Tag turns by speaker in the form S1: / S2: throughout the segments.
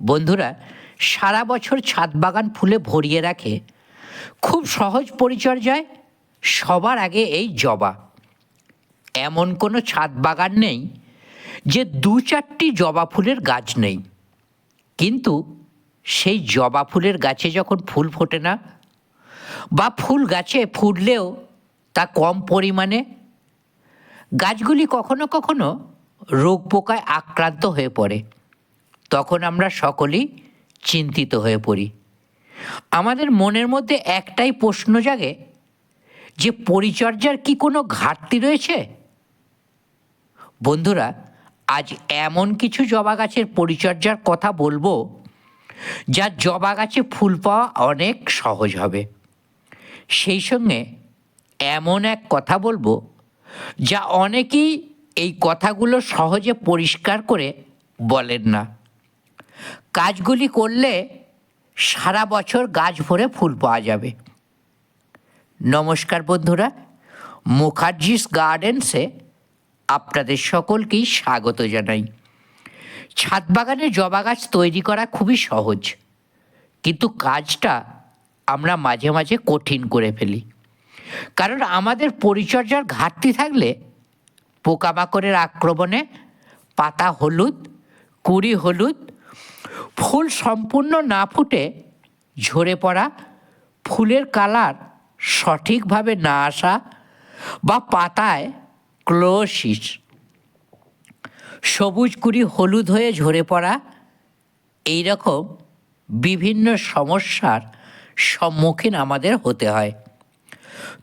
S1: বন্ধুরা, সারা বছর ছাদ বাগান ফুলে ভরিয়ে রাখে। খুব সহজ পরিচর্যায় সবার আগে এই জবা। এমন কোনো ছাদ বাগান নেই যে দু চারটি জবা ফুলের গাছ নেই। কিন্তু সেই জবা ফুলের গাছে যখন ফুল ফোটে না, বা ফুল গাছে ফুটলেও তা কম পরিমাণে, গাছগুলি কখনো কখনো রোগ পোকায় আক্রান্ত হয়ে পড়ে। তখন আমরা সকলেই চিন্তিত হয়ে পড়ি। আমাদের মনের মধ্যে একটাই প্রশ্ন জাগে যে পরিচর্যার কি কোনো ঘাটতি রয়েছে? বন্ধুরা, আজ এমন কিছু জবা গাছের পরিচর্যার কথা বলব, যা জবা গাছে ফুল পাওয়া অনেক সহজ হবে। সেই সঙ্গে এমন এক কথা বলব, যা অনেকেই এই কথাগুলো সহজে পরিষ্কার করে বলেন না। কাজগুলি করলে সারা বছর গাছ ভরে ফুল পাওয়া যাবে। নমস্কার বন্ধুরা, মুখার্জিস গার্ডেন্সে আপনাদের সকলকেই স্বাগত জানাই। ছাদ বাগানে জবা গাছ তৈরি করা খুবই সহজ, কিন্তু কাজটা আমরা মাঝে মাঝে কঠিন করে ফেলি। কারণ আমাদের পরিচর্যার ঘাটতি থাকলে পোকামাকড়ের আক্রমণে পাতা হলুদ, কুড়ি হলুদ ফুল সম্পূর্ণ না ফুটে ঝরে পড়া, ফুলের কালার সঠিকভাবে না আসা বা পাতায় ক্লোসিস। সবুজ কুড়ি হলুদ হয়ে ঝরে পড়া এই রকম বিভিন্ন সমস্যার সম্মুখীন আমাদের হতে হয়।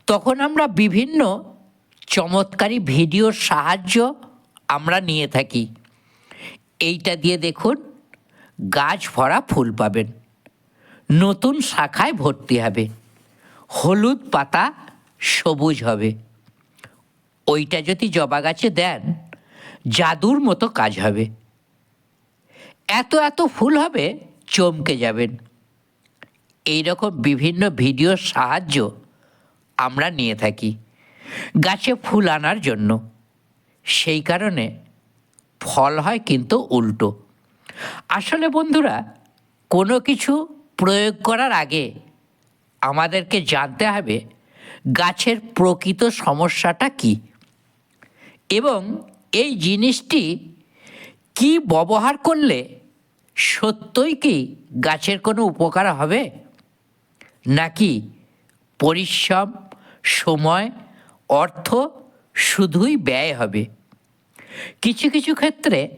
S1: তখন আমরা বিভিন্ন চমৎকারী ভিডিওর সাহায্য আমরা নিয়ে থাকি। এইটা দিয়ে দেখুন গাছ ভরা ফুল পাবেন। নতুন শাখায় ভর্তি হবে। হলুদ পাতা সবুজ হবে। ওইটা যদি জবা গাছে দেন, জাদুর মতো কাজ হবে। এত এত ফুল হবে, চমকে যাবেন। এই রকম বিভিন্ন ভিডিওর সাহায্য আমরা নিয়ে থাকি গাছে ফুল আনার জন্য। সেই কারণে ফল হয় কিন্তু উল্টো। আসলে বন্ধুরা, কোনো কিছু প্রয়োগ করার আগে আমাদেরকে জানতে হবে গাছের প্রকৃত সমস্যাটা কী এবং এই জিনিসটি কি ব্যবহার করলে সত্যই কি গাছের কোনো উপকার হবে? নাকি পরিশ্রম, সময়, অর্থ শুধুই ব্যয় হবে? কিছু কিছু ক্ষেত্রে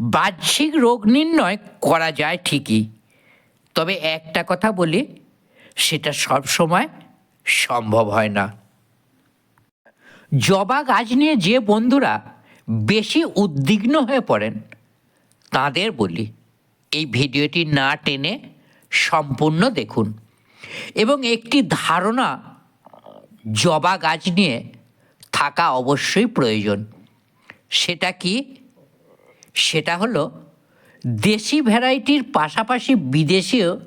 S1: বাহ্যিক রোগ নির্ণয় করা যায় ঠিকই। তবে একটা কথা বলি, সেটা সব সময় সম্ভব হয় না। জবা গাছ নিয়ে যে বন্ধুরা বেশি উদ্বিগ্ন হয়ে পড়েন, তাদের বলি, এই ভিডিওটি না টেনে সম্পূর্ণ দেখুন। এবং একটি ধারণা, জবা গাছ নিয়ে থাকা অবশ্যই প্রয়োজন। সেটা কি? সেটা হলো দেশি ভ্যারাইটির পাশাপাশি বিদেশিও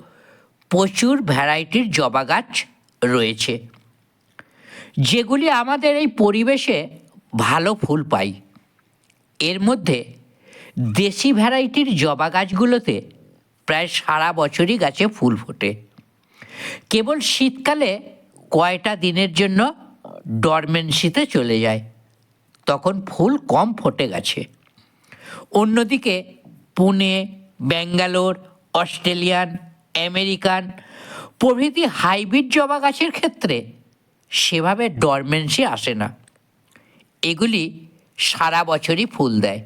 S1: প্রচুর ভ্যারাইটির জবা গাছ রয়েছে। যেগুলি আমাদের এই পরিবেশে ভালো ফুল পাই এর মধ্যে দেশি ভ্যারাইটির জবা গাছগুলোতে প্রায় সারা বছরই গাছে ফুল ফোটে। কেবল শীতকালে কয়টা দিনের জন্য ডরমেন্সিতে চলে যায়। তখন ফুল কম ফোটে গেছে। অন্যদিকে পুনে, ব্যাঙ্গালোর, অস্ট্রেলিয়ান, আমেরিকান প্রভৃতি হাইব্রিড জবা গাছের ক্ষেত্রে সেভাবে ডরমেন্সি আসে না। এগুলি সারা বছরই ফুল দেয়।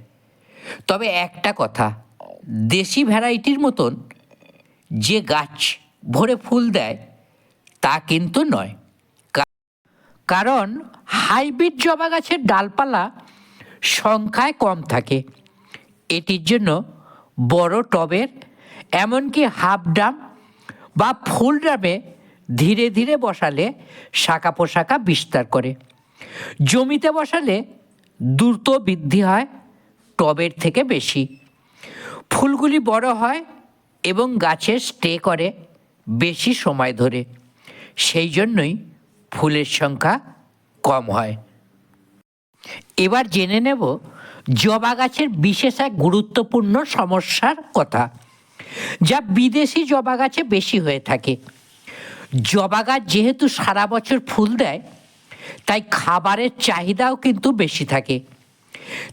S1: তবে একটা কথা, দেশি ভ্যারাইটির মতন যে গাছ ভরে ফুল দেয়, তা কিন্তু নয়। কারণ হাইব্রিড জবা গাছের ডালপালা সংখ্যায় কম থাকে। এটির জন্য বড় টবের, এমনকি হাফ ডাম বা ফুল ডামে ধীরে ধীরে বসালে শাখা পোশাখা বিস্তার করে। জমিতে বসালে দ্রুত বৃদ্ধি হয়, টবের থেকে বেশি। ফুলগুলি বড় হয় এবং গাছে স্টে করে বেশি সময় ধরে। সেই জন্যই ফুলের সংখ্যা কম হয়। এবার জেনে নেব জবা গাছের বিশেষ এক গুরুত্বপূর্ণ সমস্যার কথা, যা বিদেশি জবা গাছে বেশি হয়ে থাকে। জবা গাছ যেহেতু সারা বছর ফুল দেয়, তাই খাবারের চাহিদাও কিন্তু বেশি থাকে।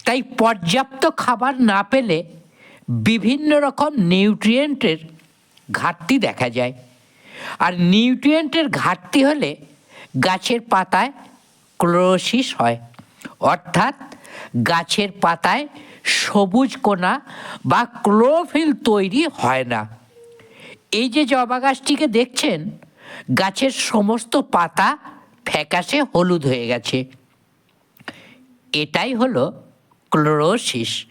S1: তাই পর্যাপ্ত খাবার না পেলে বিভিন্ন রকম নিউট্রিয়েন্টের ঘাটতি দেখা যায়। আর নিউট্রিয়েন্টের ঘাটতি হলে গাছের পাতায় ক্লোরোসিস হয়, অর্থাৎ গাছের পাতায় সবুজ কোনা বা ক্লোরোফিল তৈরি হয় না। এই যে জবা গাছটিকে দেখছেন, গাছের সমস্ত পাতা ফ্যাকাশে হলুদ হয়ে গেছে। এটাই হলো ক্লোরোসিস।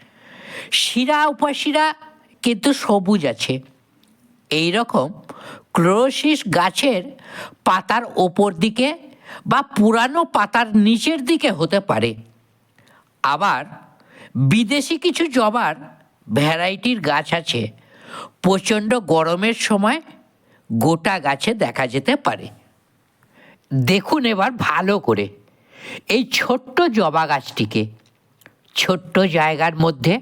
S1: শিরা, উপশিরা কিন্তু সবুজ আছে। এই রকম ক্লোরোসিস গাছের পাতার ওপর দিকে বা পুরানো পাতার নিচের দিকে হতে পারে। আবার বিদেশি কিছু জবার ভ্যারাইটির গাছ আছে। প্রচণ্ড গরমের সময় গোটা গাছে দেখা যেতে পারে। দেখুন এবার ভালো করে এই ছোট্ট জবা গাছটিকে। ছোট্ট জায়গার মধ্যে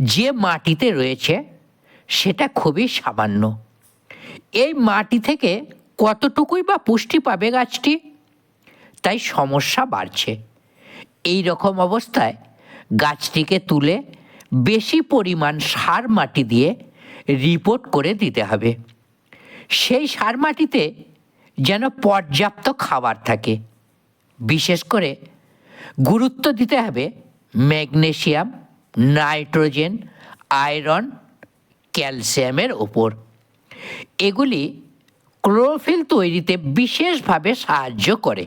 S1: যে মাটিতে রয়েছে সেটা খুবই সামান্য। এই মাটি থেকে কতটুকুই বা পুষ্টি পাবে গাছটি? তাই সমস্যা বাড়ছে। এই রকম অবস্থায় গাছটিকে তুলে বেশি পরিমাণ সার মাটি দিয়ে রিপোর্ট করে দিতে হবে। সেই সার মাটিতে যেন পর্যাপ্ত খাবার থাকে। বিশেষ করে গুরুত্ব দিতে হবে ম্যাগনেশিয়াম নাইট্রোজেন, আয়রন, ক্যালসিয়ামের ওপর। এগুলি ক্লোরোফিল তৈরিতে বিশেষভাবে সাহায্য করে।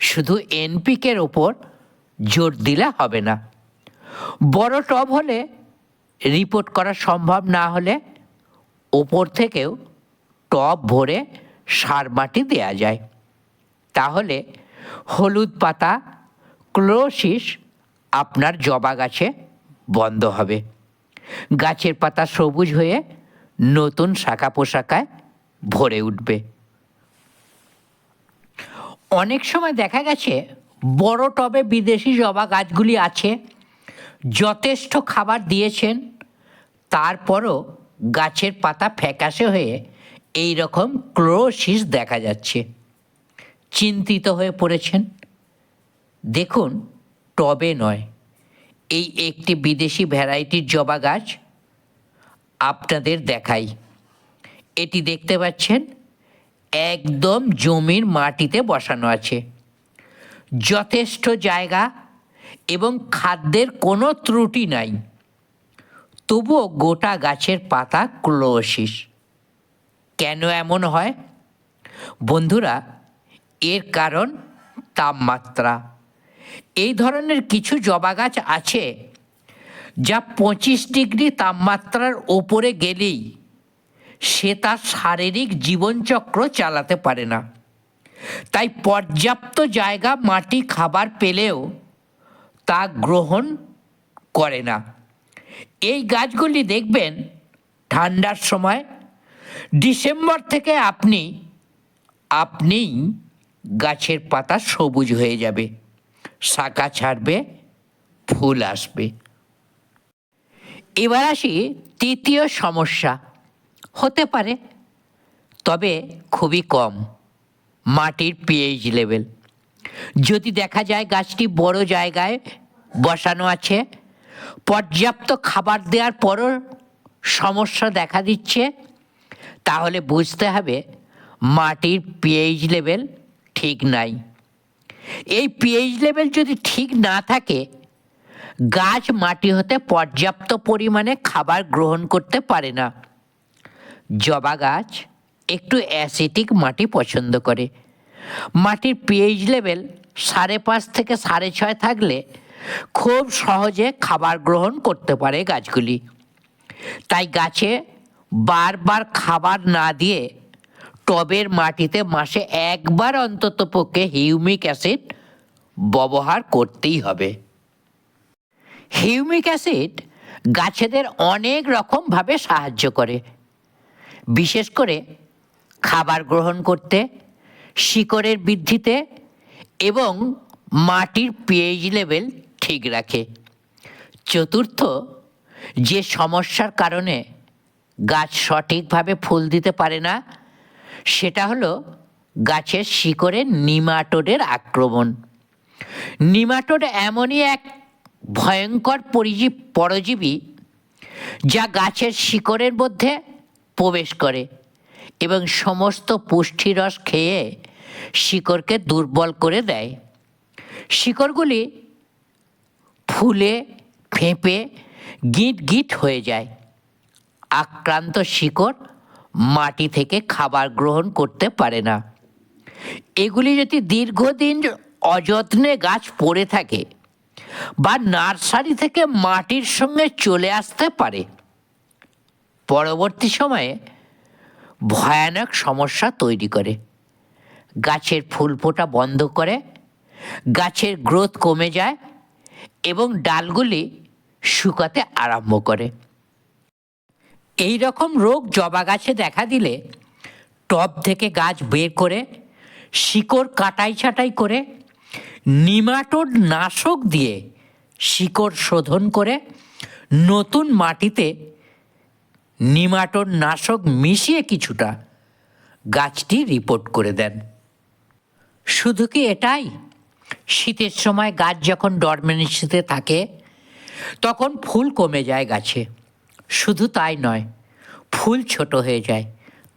S1: শুধু এনপিকের ওপর জোর দিলে হবে না। বড় টব হলে রিপোর্ট করা সম্ভব না হলে ওপর থেকেও টব ভরে সার মাটি দেওয়া যায়। তাহলে হলুদ পাতা, ক্লোরোসিস আপনার জবা গাছে বন্ধ হবে। গাছের পাতা সবুজ হয়ে নতুন শাখা পোশাকায় ভরে উঠবে। অনেক সময় দেখা গেছে, বড় টবে বিদেশি জবা গাছগুলি আছে, যথেষ্ট খাবার দিয়েছেন, তারপরও গাছের পাতা ফ্যাকাশে হয়ে এই রকম ক্লোরোসিস দেখা যাচ্ছে। চিন্তিত হয়ে পড়েছেন। দেখুন, টবে নয়, এই একটি বিদেশি ভ্যারাইটির জবা গাছ আপনাদের দেখাই। এটি দেখতে পাচ্ছেন একদম জমির মাটিতে বসানো আছে। যথেষ্ট জায়গা এবং খাদ্যের কোনো ত্রুটি নাই। তবুও গোটা গাছের পাতা ক্লোসিস। কেন এমন হয়? বন্ধুরা, এর কারণ তাপমাত্রা। এই ধরনের কিছু জবা গাছ আছে যা পঁচিশ ডিগ্রি তাপমাত্রার ওপরে গেলেই সে তার শারীরিক জীবনচক্র চালাতে পারে না। তাই পর্যাপ্ত জায়গা মাটি খাবার পেলেও তা গ্রহণ করে না। এই গাছগুলি দেখবেন ঠান্ডার সময়, ডিসেম্বর থেকে আপনি, আপনিই গাছের পাতা সবুজ হয়ে যাবে, শাখা ছাড়বে, ফুল আসবে। এবার আসি তৃতীয় সমস্যা। হতে পারে। তবে খুবই কম। মাটির পিএইচ লেভেল যদি দেখা যায় গাছটি বড় জায়গায় বসানো আছে, পর্যাপ্ত খাবার দেওয়ার পরও সমস্যা দেখা দিচ্ছে, তাহলে বুঝতে হবে মাটির পিএইচ লেভেল ঠিক নাই। এই পিএইচ লেভেল যদি ঠিক না থাকে, গাছ মাটি হতে পর্যাপ্ত পরিমাণে খাবার গ্রহণ করতে পারে না। জবা গাছ একটু অ্যাসিটিক মাটি পছন্দ করে। মাটির পিএইচ লেভেল সাড়ে পাঁচ থেকে সাড়ে ছয় থাকলে খুব সহজে খাবার গ্রহণ করতে পারে গাছগুলি। তাই গাছে বারবার খাবার না দিয়ে টবের মাটিতে মাসে একবার অন্তত পক্ষে হিউমিক অ্যাসিড ব্যবহার করতেই হবে। হিউমিক অ্যাসিড গাছেদের অনেক রকমভাবে সাহায্য করে। বিশেষ করে খাবার গ্রহণ করতে, শিকড়ের বৃদ্ধিতে এবং মাটির পিএইচ লেভেল ঠিক রাখে। চতুর্থ, যে সমস্যার কারণে গাছ সঠিকভাবে ফুল দিতে পারে না, সেটা হলো গাছের শিকড়ে নিমাটোডের আক্রমণ। নিমাটোড এমনই এক ভয়ঙ্কর পরিজীব পরজীবী, যা গাছের শিকড়ের মধ্যে প্রবেশ করে এবং সমস্ত পুষ্টিরস খেয়ে শিকড়কে দুর্বল করে দেয়। শিকড়গুলি ফুলে, ফেঁপে, গিট গিট হয়ে যায়। আক্রান্ত শিকড় মাটি থেকে খাবার গ্রহণ করতে পারে না। এগুলি যদি দীর্ঘদিন অযত্নে গাছ পড়ে থাকে বা নার্সারি থেকে মাটির সঙ্গে চলে আসতে পারে পরবর্তী সময়ে ভয়ানক সমস্যা তৈরি করে। গাছের ফুল ফোটা বন্ধ করে, গাছের গ্রোথ কমে যায় এবং ডালগুলি শুকাতে আরম্ভ করে। এই রকম রোগ জবা গাছে দেখা দিলে টব থেকে গাছ বের করে, শিকড় কাটাই ছাটাই করে, নিমাটোড নাশক দিয়ে শিকড় শোধন করে নতুন মাটিতে নিমাটোড নাশক মিশিয়ে কিছুটা গাছটি রিপোর্ট করে দেন। শুধু কি এটাই? শীতের সময় গাছ যখন ডরমেন্সিতে থাকে, তখন ফুল কমে যায় গাছে। শুধু তাই নয়, ফুল ছোট হয়ে যায়,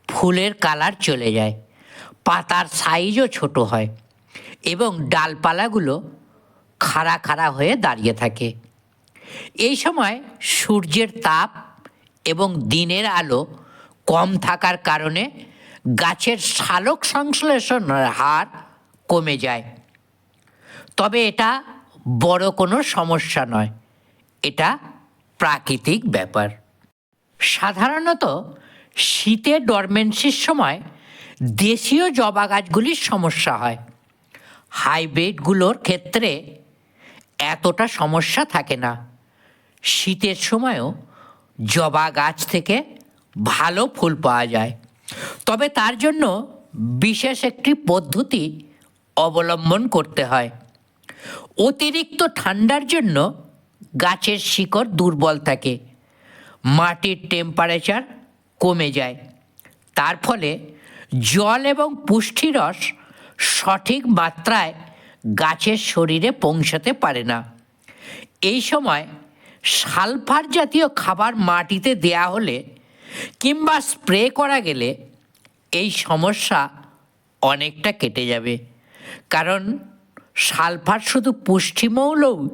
S1: ফুলের কালার চলে যায়, পাতার সাইজও ছোট হয় এবং ডালপালাগুলো খাড়া খাড়া হয়ে দাঁড়িয়ে থাকে। এই সময় সূর্যের তাপ এবং দিনের আলো কম থাকার কারণে গাছের সালোক সংশ্লেষণের হার কমে যায়। তবে এটা বড় কোনো সমস্যা নয়, এটা প্রাকৃতিক ব্যাপার। সাধারণত শীতে ডরমেন্সির সময় দেশীয় জবা গাছগুলির সমস্যা হয়। হাইব্রিডগুলোর ক্ষেত্রে এতটা সমস্যা থাকে না। শীতের সময়ও জবা গাছ থেকে ভালো ফুল পাওয়া যায়। তবে তার জন্য বিশেষ একটি পদ্ধতি অবলম্বন করতে হয়। অতিরিক্ত ঠান্ডার জন্য গাছের শিকড় দুর্বল থাকে। মাটির টেম্পারেচার কমে যায়। তার ফলে জল এবং পুষ্টিরস সঠিক মাত্রায় গাছের শরীরে পৌঁছাতে পারে না। এই সময় সালফার জাতীয় খাবার মাটিতে দেয়া হলে কিংবা স্প্রে করা গেলে এই সমস্যা অনেকটা কেটে যাবে। কারণ সালফার শুধু পুষ্টিমৌলও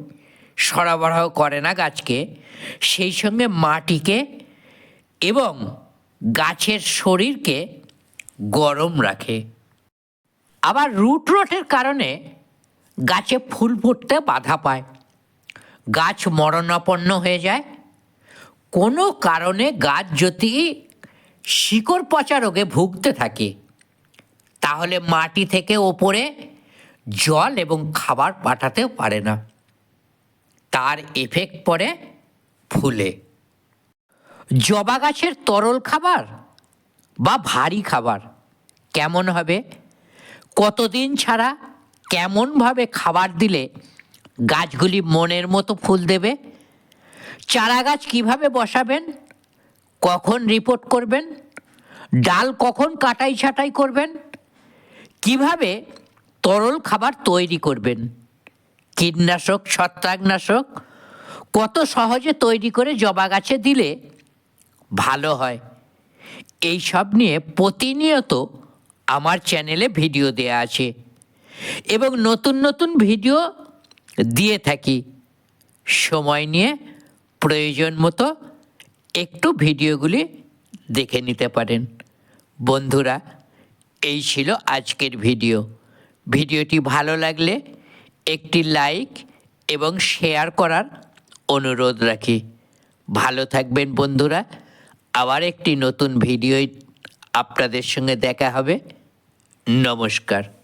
S1: সরবরাহ করে না গাছকে, সেই সঙ্গে মাটিকে এবং গাছের শরীরকে গরম রাখে। আবার রুট রটের কারণে গাছে ফুল ফুটতে বাধা পায়। গাছ মরণাপন্ন হয়ে যায়। কোনো কারণে গাছ যদি শিকড় পচা রোগে ভুগতে থাকে, তাহলে মাটি থেকে ওপরে জল এবং খাবার পাঠাতে পারে না। তার এফেক্ট পড়ে ফুলে। জবা গাছের তরল খাবার বা ভারী খাবার কেমন হবে? কতদিন ছাড়া কেমনভাবে খাবার দিলে গাছগুলি মনের মতো ফুল দেবে। চারা গাছ কীভাবে বসাবেন? কখন রিপোর্ট করবেন? ডাল কখন কাটাই ছাটাই করবেন? কীভাবে তরল খাবার তৈরি করবেন? কীটনাশক, ছত্রাকনাশক, কত সহজে তৈরি করে জবা গাছে দিলে ভালো হয়? এই সব নিয়ে প্রতিনিয়ত আমার চ্যানেলে ভিডিও দেয়া আছে। এবং নতুন নতুন ভিডিও দিয়ে থাকি। সময় নিয়ে প্রয়োজন মতো একটু ভিডিওগুলি দেখে নিতে পারেন। বন্ধুরা, এই ছিল আজকের ভিডিও। ভিডিওটি ভালো লাগলে একটি লাইক এবং শেয়ার করার অনুরোধ রাখি। ভালো থাকবেন বন্ধুরা। আবার একটি নতুন ভিডিও আপনাদের সঙ্গে দেখা হবে। নমস্কার।